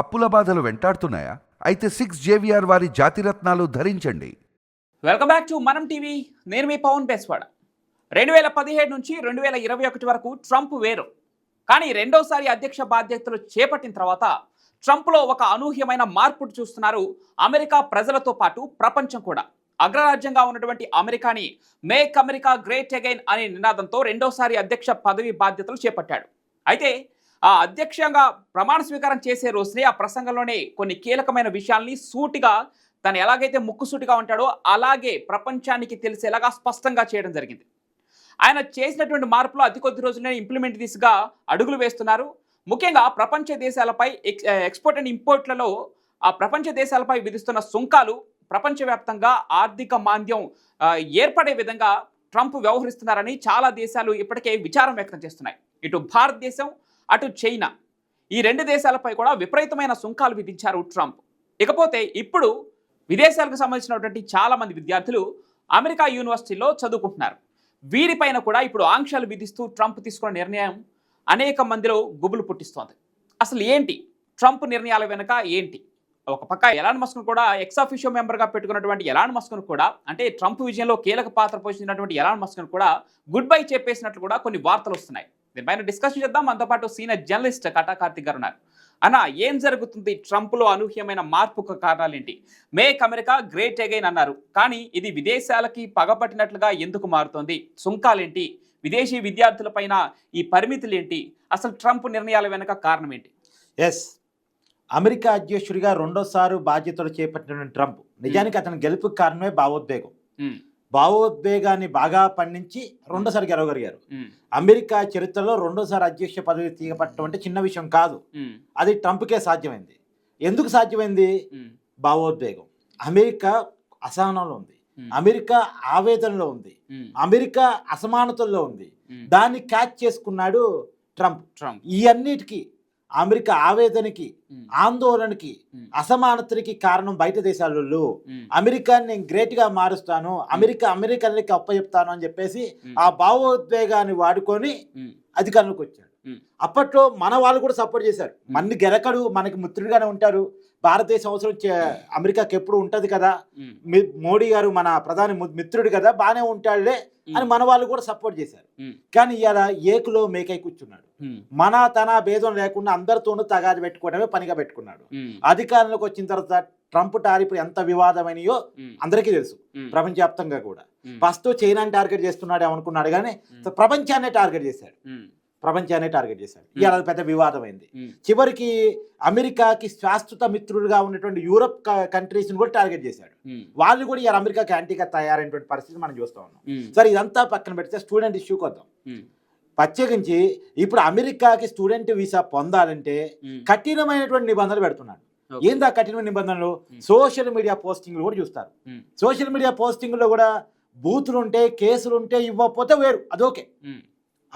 అప్పుల బాధలు వెంటాడుతున్నాయా? అయితే సిక్స్ జేవిఆర్ వారి జాతిరత్నాలు ధరించండి. Welcome back to Manam TV. నేను మీ పవన్ బేస్వాడ. రెండు వేల పదిహేడు నుంచి రెండు వేల ఇరవై ఒకటి వరకు ట్రంప్ వేరు. కానీ రెండోసారి అధ్యక్ష బాధ్యతలు చేపట్టిన తర్వాత ట్రంప్లో ఒక అనూహ్యమైన మార్పును చూస్తున్నారు అమెరికా ప్రజలతో పాటు ప్రపంచం కూడా. అగ్రరాజ్యంగా ఉన్నటువంటి అమెరికాని మేక్ అమెరికా గ్రేట్ అగైన్ అనే నినాదంతో రెండోసారి అధ్యక్ష పదవి బాధ్యతలు చేపట్టాడు. అయితే ఆ అధ్యక్షంగా ప్రమాణ స్వీకారం చేసే రోజునే ఆ ప్రసంగంలోనే కొన్ని కీలకమైన విషయాల్ని సూటిగా తను ఎలాగైతే ముక్కుసూటిగా ఉంటాడో అలాగే ప్రపంచానికి తెలిసేలాగా స్పష్టంగా చేయడం జరిగింది. ఆయన చేసినటువంటి మార్పులు అతి కొద్ది రోజులనే ఇంప్లిమెంట్ దిశగా అడుగులు వేస్తున్నారు. ముఖ్యంగా ప్రపంచ దేశాలపై ఎక్స్ ఎక్స్పోర్ట్ అండ్ ఇంపోర్ట్లలో ఆ ప్రపంచ దేశాలపై విధిస్తున్న సుంకాలు ప్రపంచవ్యాప్తంగా ఆర్థిక మాంద్యం ఏర్పడే విధంగా ట్రంప్ వ్యవహరిస్తున్నారని చాలా దేశాలు ఇప్పటికే విచారం వ్యక్తం చేస్తున్నాయి. ఇటు భారతదేశం అటు చైనా. ఈ రెండు దేశాలపై కూడా విపరీతమైన సుంకాలు విధించారు ట్రంప్. ఇకపోతే ఇప్పుడు విదేశాలకు సంబంధించినటువంటి చాలా మంది విద్యార్థులు అమెరికా యూనివర్సిటీలో చదువుకుంటున్నారు. వీరిపైన కూడా ఇప్పుడు ఆంక్షలు విధిస్తూ ట్రంప్ తీసుకున్న నిర్ణయం అనేక మందిలో గుబులు పుట్టిస్తోంది. అసలు ఏంటి? ట్రంప్ నిర్ణయాల వెనుక ఏంటి? ఒక పక్క ఎలాన్ మస్క్ను కూడా ఎక్సాఫిషియో మెంబర్గా పెట్టుకున్నటువంటి ఎలాన్ మస్క్ను కూడా అంటే ట్రంప్ విజయంలో కీలక పాత్ర పోషించినటువంటి ఎలాన్ మస్క్ను కూడా గుడ్ బై చెప్పేసినట్లు కూడా కొన్ని వార్తలు వస్తున్నాయి. దీనిపైన డిస్కషన్ చేద్దాం. మనతో పాటు సీనియర్ జర్నలిస్ట్ కటా కార్తిక్ గారు ఉన్నారు. అన్న ఏం జరుగుతుంది? ట్రంప్లో అనూహ్యమైన మార్పుకు కారణాలు ఏంటి మేక్ అమెరికా గ్రేట్ అగైన్ అన్నారు. కానీ ఇది విదేశాలకి పగపట్టినట్లుగా ఎందుకు మారుతోంది? సుంకాలేంటి? విదేశీ విద్యార్థులపైన ఈ పరిమితులు ఏంటి అసలు ట్రంప్ నిర్ణయాల వెనుక కారణం ఏంటి ఎస్ అమెరికా అధ్యక్షుడిగా రెండోసారి బాధ్యతలు చేపట్టిన ట్రంప్. నిజానికి అతని గెలుపుకి కారణమే భావోద్వేగం. భావోద్వేగాన్ని బాగా పండించి రెండోసారి గెలవగలిగారు. అమెరికా చరిత్రలో రెండోసారి అధ్యక్ష పదవి తీగపట్టడం అంటే చిన్న విషయం కాదు. అది ట్రంప్కే సాధ్యమైంది. ఎందుకు సాధ్యమైంది? భావోద్వేగం. అమెరికా అసహనంలో ఉంది. అమెరికా ఆవేదనలో ఉంది. అమెరికా అసమానతల్లో ఉంది. దాన్ని క్యాచ్ చేసుకున్నాడు ట్రంప్. ట్రంప్. ఈ అన్నిటికీ అమెరికా ఆవేదనకి ఆందోళనకి అసమానతకి కారణం బయట దేశాలలో అమెరికాని నేను గ్రేట్గా మారుస్తాను అమెరికా అమెరికన్లకి అప్పచెప్తాను అని చెప్పేసి ఆ భావోద్వేగాన్ని వాడుకొని అధికారంలోకి వచ్చాడు. అప్పట్లో మన వాళ్ళు కూడా సపోర్ట్ చేశారు. మన గెలకడు మనకి మిత్రుడిగానే ఉంటారు. భారతదేశం అవసరం అమెరికాకి ఎప్పుడు ఉంటది కదా? మోడీ గారు మన ప్రధాని మిత్రుడు కదా? బాగానే ఉంటాడులే. అని మన వాళ్ళు కూడా సపోర్ట్ చేశారు. కానీ ఇవాళ ఏకులో మేకై కూర్చున్నాడు. మన తన భేదం లేకుండా అందరితోనూ తగాది పెట్టుకోవడమే పనిగా పెట్టుకున్నాడు. అధికారంలోకి వచ్చిన తర్వాత ట్రంప్ టారిఫ్ ఎంత వివాదమైనయో అందరికీ తెలుసు. ప్రపంచవ్యాప్తంగా కూడా. ఫస్ట్ చైనాని టార్గెట్ చేస్తున్నాడు అనుకున్నాడు కానీ ప్రపంచాన్నే టార్గెట్ చేశాడు. ప్రపంచాన్నే టార్గెట్ చేశాడు. ఇవాళ పెద్ద వివాదమైంది. చివరికి అమెరికాకి శాశ్వత మిత్రుడుగా ఉన్నటువంటి యూరప్ కంట్రీస్ని కూడా టార్గెట్ చేశాడు. వాళ్ళు కూడా ఇవాళ అమెరికాకి యాంటీగా తయారైనటువంటి పరిస్థితి మనం చూస్తా ఉన్నాం. సరే ఇదంతా పక్కన పెడితే స్టూడెంట్ ఇష్యూకి వద్దాం ప్రత్యేకించి ఇప్పుడు అమెరికాకి స్టూడెంట్ వీసా పొందాలంటే కఠినమైనటువంటి నిబంధనలు పెడుతున్నాడు. ఏందా కఠినమైన నిబంధనలు. సోషల్ మీడియా పోస్టింగ్లు కూడా చూస్తారు. సోషల్ మీడియా పోస్టింగ్లో కూడా బూతులు ఉంటే కేసులు ఉంటే ఇవ్వకపోతే వేరు. అదోకే.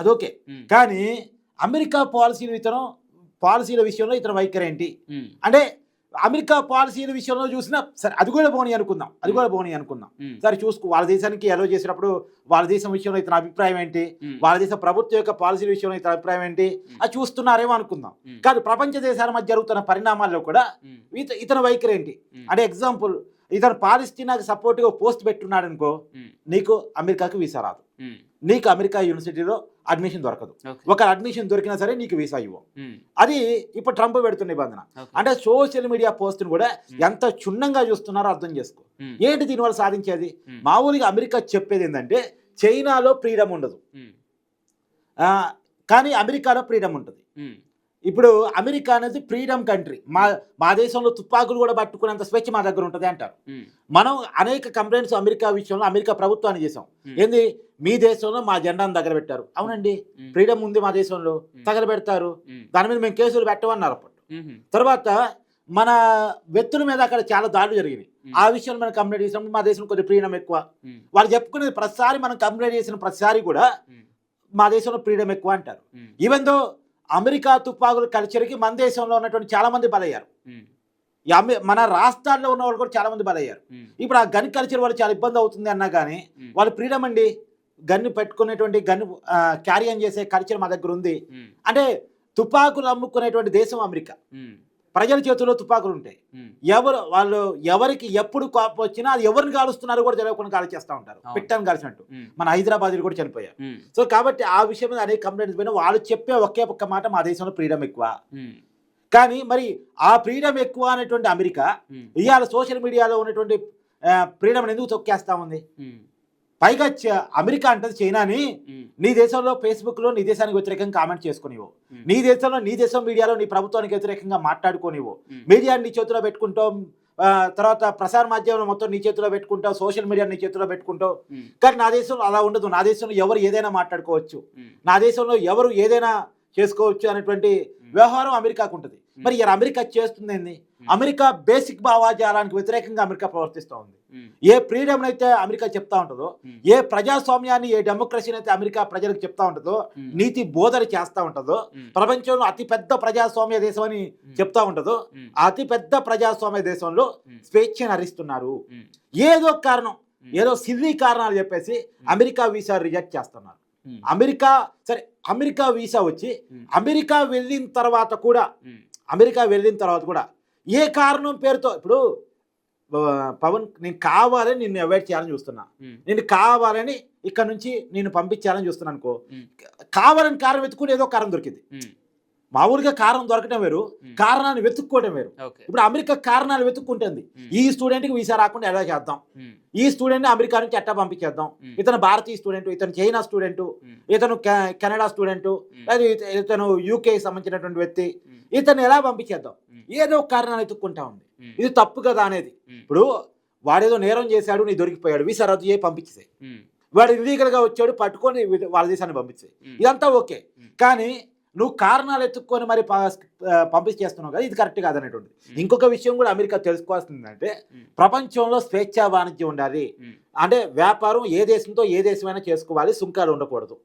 అదోకే. కానీ అమెరికా పాలసీల ఇతను పాలసీల విషయంలో ఇతను వైఖరి ఏంటి అంటే అమెరికా పాలసీల విషయంలో చూసినా సరే అది కూడా పోనీ అనుకుందాం అది కూడా పోనీ అనుకుందాం. సరే చూసుకో వాళ్ళ దేశానికి ఎలో చేసినప్పుడు వాళ్ళ దేశం విషయంలో ఇతని అభిప్రాయం ఏంటి? వాళ్ళ దేశ ప్రభుత్వం యొక్క పాలసీల విషయంలో ఇతని అభిప్రాయం ఏంటి? అది చూస్తున్నారేమో అనుకుందాం. కాదు ప్రపంచ దేశాల మధ్య జరుగుతున్న పరిణామాల్లో కూడా ఇతని వైఖరి ఏంటి అంటే ఎగ్జాంపుల్ ఇతను పాలస్తీనాకి సపోర్ట్గా పోస్ట్ పెట్టున్నాడు అనుకో నీకు అమెరికాకి వీసా రాదు. నీకు అమెరికా యూనివర్సిటీలో అడ్మిషన్ దొరకదు. ఒక అడ్మిషన్ దొరికినా సరే నీకు వీసా ఇవ్వం. ఉమ్, అది ఇప్పుడు ట్రంప్ పెడుతున్న నిబంధన. అంటే సోషల్ మీడియా పోస్ట్ని కూడా ఉమ్, ఎంత క్షుణ్ణంగా చూస్తున్నారో అర్థం చేసుకో. ఉమ్, ఏంటి దీనివల్ల సాధించేది? మామూలుగా అమెరికా చెప్పేది ఏంటంటే చైనాలో ఫ్రీడమ్ ఉండదు. కానీ అమెరికాలో ఫ్రీడమ్ ఉంటుంది. ఇప్పుడు అమెరికా అనేది ఫ్రీడమ్ కంట్రీ మా మా దేశంలో తుపాకులు కూడా పట్టుకునేంత స్వేచ్ఛ మా దగ్గర ఉంటుంది అంటారు. మనం అనేక కంప్లైంట్స్ అమెరికా విషయంలో అమెరికా ప్రభుత్వాన్ని చేసాం ఏంది? మీ దేశంలో మా జెండాను దగ్గర పెట్టారు. అవునండి. ఫ్రీడమ్ ఉంది మా దేశంలో. తగలబెడతారు దాని మీద మేము కేసులు పెట్టమన్నారు అప్పుడు తర్వాత మన వ్యక్తుల మీద అక్కడ చాలా దాడులు జరిగినాయి. ఆ విషయంలో మనం కంప్లైంట్ చేసినప్పుడు మా దేశంలో కొద్దిగా ఫ్రీడమ్ ఎక్కువ. వాళ్ళు చెప్పుకునేది ప్రతిసారి మనం కంప్లైంట్ చేసిన ప్రతిసారి కూడా మా దేశంలో ఫ్రీడమ్ ఎక్కువ అంటారు. ఈవెన్ దో అమెరికా తుపాకుల కల్చర్కి మన దేశంలో ఉన్నటువంటి చాలా మంది బలయ్యారు మన రాష్ట్రాల్లో ఉన్న వాళ్ళు కూడా చాలా మంది బలయ్యారు ఇప్పుడు ఆ గన్ కల్చర్ వాళ్ళు చాలా ఇబ్బంది అవుతుంది అన్నా కానీ వాళ్ళు ఫ్రీడమ్ అండి. గన్ను పెట్టుకునేటువంటి గన్ను క్యారీ ఆన్ చేసే కల్చర్ మా దగ్గర ఉంది. అంటే తుపాకులు అమ్ముకునేటువంటి దేశం అమెరికా. ప్రజల చేతుల్లో తుపాకులు ఉంటాయి. ఎవరు వాళ్ళు ఎవరికి ఎప్పుడు కోపం వచ్చినా అది ఎవరిని కాలుస్తున్నారో కూడా తెలియకుండా కాల్ చేస్తూ ఉంటారు. పిట్టని కాల్చినట్టు. మన హైదరాబాద్ కూడా చనిపోయారు. సో కాబట్టి ఆ విషయం మీద అనేక కంప్లైంట్స్ పోయినా వాళ్ళు చెప్పే ఒకే ఒక్క మాట మా దేశంలో ఫ్రీడమ్ ఎక్కువ. కానీ మరి ఆ ఫ్రీడమ్ ఎక్కువ అనేటువంటి అమెరికా ఇవాళ సోషల్ మీడియాలో ఉన్నటువంటి ఫ్రీడమ్ ఎందుకు తొక్కేస్తా ఉంది? పైగా చ- అమెరికా అంటది చైనాని నీ దేశంలో ఫేస్బుక్లో నీ దేశానికి వ్యతిరేకంగా కామెంట్ చేసుకునివ్వు. ఉమ్, నీ దేశంలో నీ దేశం మీడియాలో నీ ప్రభుత్వానికి వ్యతిరేకంగా మాట్లాడుకోనివ్వు. ఉమ్, మీడియాని నీ చేతిలో పెట్టుకుంటావు ఆ, తర్వాత ప్రసార మాధ్యమం మొత్తం నీ చేతిలో పెట్టుకుంటావు సోషల్ మీడియా నీ చేతిలో పెట్టుకుంటావు. కానీ నా దేశంలో అలా ఉండదు. నా దేశంలో ఎవరు ఏదైనా మాట్లాడుకోవచ్చు. నా దేశంలో ఎవరు ఏదైనా చేసుకోవచ్చు అనేటువంటి వ్యవహారం అమెరికాకు ఉంటుంది. మరి అమెరికా చేస్తుంది అమెరికా బేసిక్ భావాజాలానికి వ్యతిరేకంగా అమెరికా ప్రవర్తిస్తూ ఉంది. ఏ ఫ్రీడమ్ అయితే అమెరికా చెప్తా ఉంటుందో ఉమ్, ఏ ప్రజాస్వామ్యాన్ని ఏ డెమోక్రసీని అయితే అమెరికా ప్రజలకు చెప్తా ఉంటుందో ఉమ్, నీతి బోధన చేస్తూ ఉంటుందో ప్రపంచంలో అతి పెద్ద ప్రజాస్వామ్య దేశం అని చెప్తా ఉంటుందో ఉమ్, ఆ అతి పెద్ద ప్రజాస్వామ్య దేశంలో స్వేచ్ఛను హరిస్తున్నారు. ఏదో కారణం ఏదో సిల్లీ కారణాలు చెప్పేసి అమెరికా వీసా రిజెక్ట్ చేస్తున్నారు. అమెరికా సరే అమెరికా వీసా వచ్చి అమెరికా వెళ్ళిన తర్వాత కూడా అమెరికా వెళ్ళిన తర్వాత కూడా ఏ కారణం పేరుతో ఇప్పుడు పవన్ నేను కావాలని నిన్ను అవాయిడ్ చేయాలని చూస్తున్నా. నేను కావాలని ఇక్కడ నుంచి నేను పంపించాలని చూస్తున్నాను అనుకో కావాలని కారణం వెతుక్కుని ఏదో కారణం దొరికింది మామూలుగా కారణం దొరకటం వేరు కారణాన్ని వెతుక్కోవడం వేరు. ఇప్పుడు అమెరికా కారణాలు వెతుక్కుంటుంది. ఈ స్టూడెంట్కి వీసా రాకుండా ఎలా చేద్దాం? ఈ స్టూడెంట్ని అమెరికా నుంచి ఎట్టా పంపించేద్దాం? ఇతను భారతీయ స్టూడెంట్ ఇతను చైనా స్టూడెంట్ ఇతను కె- కెనడా స్టూడెంట్ ఇతను యూకే సంబంధించినటువంటి వ్యక్తి ఇతను ఎలా పంపించేద్దాం? ఏదో కారణాలు ఎత్తుక్కుంటా ఉంది. ఇది తప్పు కదా అనేది. ఇప్పుడు వాడేదో నేరం చేశాడు నీ దొరికిపోయాడు వీసా రద్దు చేయి పంపించేసాయి. ఉమ్, వాడు ఇల్లీగల్గా వచ్చాడు పట్టుకొని వాళ్ళ దేశాన్ని పంపించేయి ఉమ్, ఇదంతా ఓకే. కానీ నువ్వు కారణాలు ఎత్తుక్కొని మరి పంపించేస్తున్నావు కదా ఇది కరెక్ట్ కాదనేటువంటిది. ఇంకొక విషయం కూడా అమెరికా తెలుసుకోవాల్సిందంటే ఉమ్. ప్రపంచంలో స్వేచ్ఛా వాణిజ్యం ఉండాలి. అంటే వ్యాపారం ఏ దేశంతో ఏ దేశమైనా చేసుకోవాలి సుంకాలు ఉండకూడదు.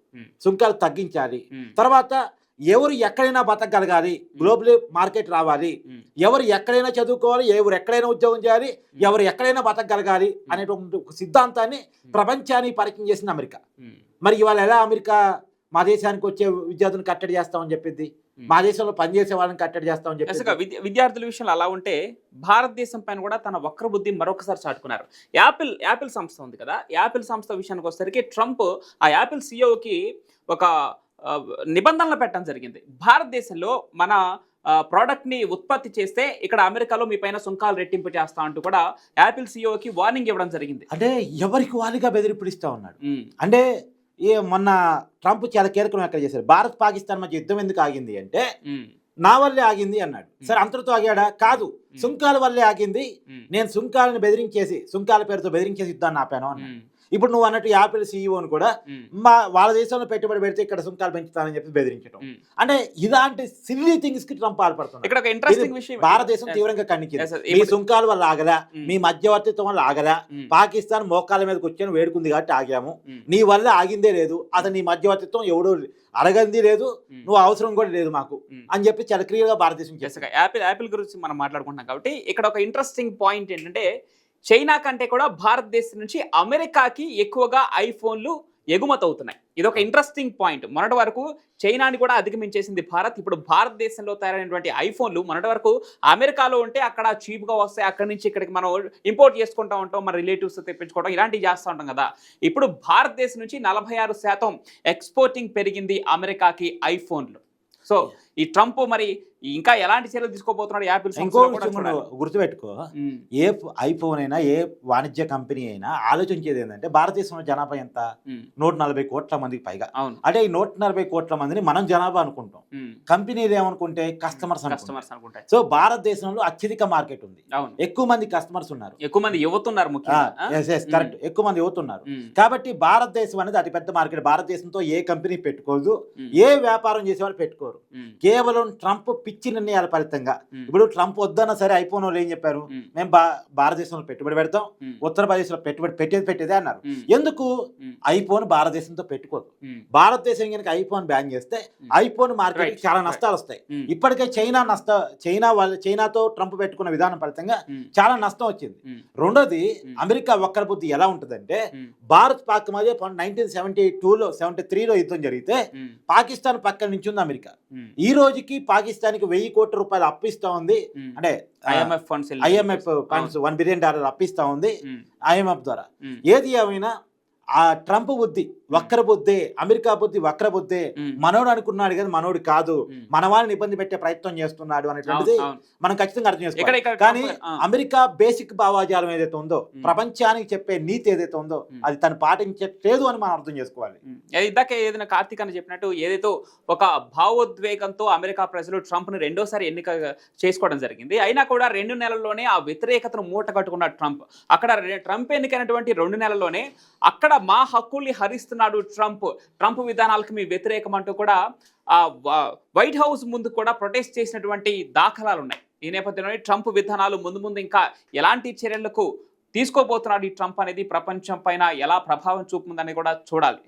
సుంకాలు తగ్గించాలి. తర్వాత ఎవరు ఎక్కడైనా బతకగలగాలి గ్లోబల్ మార్కెట్ రావాలి. ఎవరు ఎక్కడైనా చదువుకోవాలి ఎవరు ఎక్కడైనా ఉద్యోగం చేయాలి ఎవరు ఎక్కడైనా బతకగలగాలి అనేటువంటి ఒక సిద్ధాంతాన్ని ప్రపంచానికి పరిచయం చేసింది అమెరికా. మరి ఇవాళ ఎలా అమెరికా మా దేశానికి వచ్చే విద్యార్థులను కట్టడి చేస్తామని చెప్పింది. మా దేశంలో పనిచేసే వాళ్ళని కట్టడి చేస్తామని విద్య- విద్యార్థుల విషయంలో అలా ఉంటే భారతదేశం పైన కూడా తన వక్ర బుద్ధి మరొకసారి చాటుకున్నారు. యాపిల్ యాపిల్ సంస్థ ఉంది కదా యాపిల్ సంస్థ విషయానికి వచ్చేసరికి ట్రంప్ ఆ యాపిల్ సిఇఓకి ఒక ఆ, నిబంధనలు పెట్టడం జరిగింది. భారతదేశంలో మన ప్రోడక్ట్ని ఉత్పత్తి చేస్తే ఇక్కడ అమెరికాలో మీ పైన సుంకాలు రెట్టింపు చేస్తా అంటూ కూడా యాపిల్ సిఇఓకి వార్నింగ్ ఇవ్వడం జరిగింది. అంటే ఎవరికి వాళ్ళుగా బెదిరిపిడిస్తా ఉన్నాడు? అంటే ఏ మొన్న ట్రంప్ చాలా కీలకం ఎక్కడ చేశారు? భారత్ పాకిస్తాన్ మధ్య యుద్ధం ఎందుకు ఆగింది అంటే నా వల్లే ఆగింది అన్నాడు. సరే అంతటితో ఆగాడా? కాదు. సుంకాల వల్లే ఆగింది. నేను సుంకాలను బెదిరించేసి సుంకాల పేరుతో బెదిరించేసి యుద్ధాన్ని ఆపాను అన్నాడు. ఇప్పుడు నువ్వు అన్నట్టు యాపిల్ సీఈఓని కూడా ఉమ్, మా వాళ్ళ దేశంలో పెట్టుబడి పెడితే ఇక్కడ సుంకాలు పెంచుతానని చెప్పి బెదిరించడం. అంటే ఇలాంటి సిల్లీ థింగ్స్కి ట్రంప్ పాల్పడుతున్నాడు. ఇక్కడ ఒక ఇంట్రెస్టింగ్ విషయం భారతదేశం. తీవ్రంగా sir. మీ సుంకాల వల్ల ఉమ్, మీ మధ్యవర్తిత్వం వల్ల ఉమ్, పాకిస్తాన్ మోకాల మీద కూర్చొని వేడుకుంది కాబట్టి ఆగాము. నీ వల్ల ఆగిందే లేదు. అసలు నీ మధ్యవర్తిత్వం ఎవడు అడగంది లేదు. నువ్వు అవసరం కూడా లేదు మాకు. అని చెప్పి చాలా క్లియర్గా భారతదేశం sir. యాపిల్ యాపిల్ గురించి మనం మాట్లాడుకుంటున్నాం కాబట్టి ఇక్కడ ఒక ఇంట్రెస్టింగ్ పాయింట్ ఏంటంటే చైనా కంటే కూడా భారతదేశం నుంచి అమెరికాకి ఎక్కువగా ఐఫోన్లు ఎగుమతవుతున్నాయి. ఇది ఒక ఇంట్రెస్టింగ్ పాయింట్ మొన్నటి వరకు చైనాని కూడా అధిగమించేసింది భారత్. ఇప్పుడు భారతదేశంలో తయారైనటువంటి ఐఫోన్లు మొన్నటి వరకు అమెరికాలో ఉంటే అక్కడ చీప్గా వస్తాయి. అక్కడి నుంచి ఇక్కడికి మనం ఇంపోర్ట్ చేసుకుంటా ఉంటాం. మన రిలేటివ్స్ తెప్పించుకోవడం ఇలాంటివి చేస్తూ ఉంటాం కదా. ఇప్పుడు భారతదేశం నుంచి నలభై ఆరు శాతం ఎక్స్పోర్టింగ్ పెరిగింది అమెరికాకి ఐఫోన్లు. సో ఈ ట్రంప్ మరి ఇంకా ఎలాంటి చర్యలు తీసుకోబోతున్నాడు యాపిల్ ఇంకో గుర్తుపెట్టుకో. ఏ ఐఫోన్ అయినా ఏ వాణిజ్య కంపెనీ అయినా ఆలోచించేది ఏంటంటే భారతదేశంలో జనాభా ఎంత? నూట నలభై కోట్ల మందికి పైగా. అంటే ఈ నూట నలభై కోట్ల మందిని మనం జనాభా అనుకుంటాం. ఉమ్, కంపెనీలు ఏమనుకుంటే? Customers customers అనుకుంటాయి. సో భారతదేశంలో అత్యధిక మార్కెట్ ఉంది. ఎక్కువ మంది కస్టమర్స్ ఉన్నారు. ఎక్కువ మంది యువతున్నారు? కరెక్ట్ ఎక్కువ మంది యువతున్నారు. కాబట్టి భారతదేశం అనేది అతి పెద్ద మార్కెట్ భారతదేశంతో ఏ కంపెనీ పెట్టుకోదు. ఏ వ్యాపారం చేసే వాళ్ళు పెట్టుకోరు కేవలం ట్రంప్ పిచ్చి నిర్ణయాల ఫలితంగా. ఇప్పుడు ట్రంప్ వద్దన్నా సరే అయిపోయిన వాళ్ళు ఏం చెప్పారు? మేము. భారతదేశంలో పెట్టుబడి పెడతాం ఉత్తరప్రదేశ్లో పెట్టుబడి పెట్టేది పెట్టేదే అన్నారు. ఎందుకు? ఐఫోన్ భారతదేశంతో పెట్టుకోదు. భారతదేశం కనుక ఐఫోన్ బ్యాన్ చేస్తే. ఐఫోన్ మార్కెట్ చాలా. నష్టాలు వస్తాయి. ఇప్పటికే చైనా నష్ట చైనా వాళ్ళ చైనాతో ట్రంప్ పెట్టుకున్న విధానం ఫలితంగా చాలా నష్టం వచ్చింది. రెండోది. అమెరికా ఒక్కర బుద్ధి ఎలా ఉంటుందంటే భారత్ పాక్ మధ్య నైన్టీన్ సెవెంటీ టూలో సెవెంటీ త్రీలో యుద్ధం జరిగితే పాకిస్తాన్ పక్కన నుంచి ఉంది అమెరికా. ఈ రోజుకి పాకిస్తాన్ ప్రపంచానికి వెయ్యి కోట్ల రూపాయలు అప్పిస్తా ఉంది. అంటే IMF funds IMF funds one billion dollar అప్పిస్తా ఉంది ఐఎంఎఫ్ ద్వారా. ఏది ఏమైనా ఆ ట్రంప్ బుద్ధి వక్ర బుద్ధి అమెరికా బుద్ధి వక్ర బుద్ధి మనోడు అనుకున్నాడు కదా మనోడు కాదు. మన వాళ్ళని ఇబ్బంది పెట్టే ప్రయత్నం చేస్తున్నాడు అనేటువంటిది. మనం ఖచ్చితంగా అర్థం చేసుకోవాలి. కానీ అమెరికా బేసిక్ భావాజాలం ఏదైతే ఉందో. ప్రపంచానికి చెప్పే నీతి ఏదైతే ఉందో. అది తను పాటించట్లేదు అని మనం అర్థం చేసుకోవాలి. ఇందాకే ఏదైనా కార్తీక్ అని చెప్పినట్టు ఏదైతే ఒక భావోద్వేగంతో అమెరికా ప్రజలు ట్రంప్ను రెండోసారి ఎన్నిక చేసుకోవడం జరిగింది. అయినా కూడా రెండు నెలల్లోనే ఆ వ్యతిరేకతను మూట కట్టుకున్న ట్రంప్. అక్కడ ట్రంప్ ఎన్నికైనటువంటి రెండు నెలల్లోనే అక్కడ మా హక్కుల్ని హరిస్తున్నాడు ట్రంప్. ట్రంప్ విధానాలకు మీ వ్యతిరేకం అంటూ కూడా ఆ వైట్ హౌస్ ముందు కూడా ప్రొటెస్ట్ చేసినటువంటి దాఖలాలు ఉన్నాయి ఈ నేపథ్యంలోనే ట్రంప్ విధానాలు ముందు ముందు ఇంకా ఎలాంటి చర్యలకు తీసుకోబోతున్నాడు ఈ ట్రంప్ అనేది ప్రపంచం పైన ఎలా ప్రభావం చూపుతుందని కూడా చూడాలి.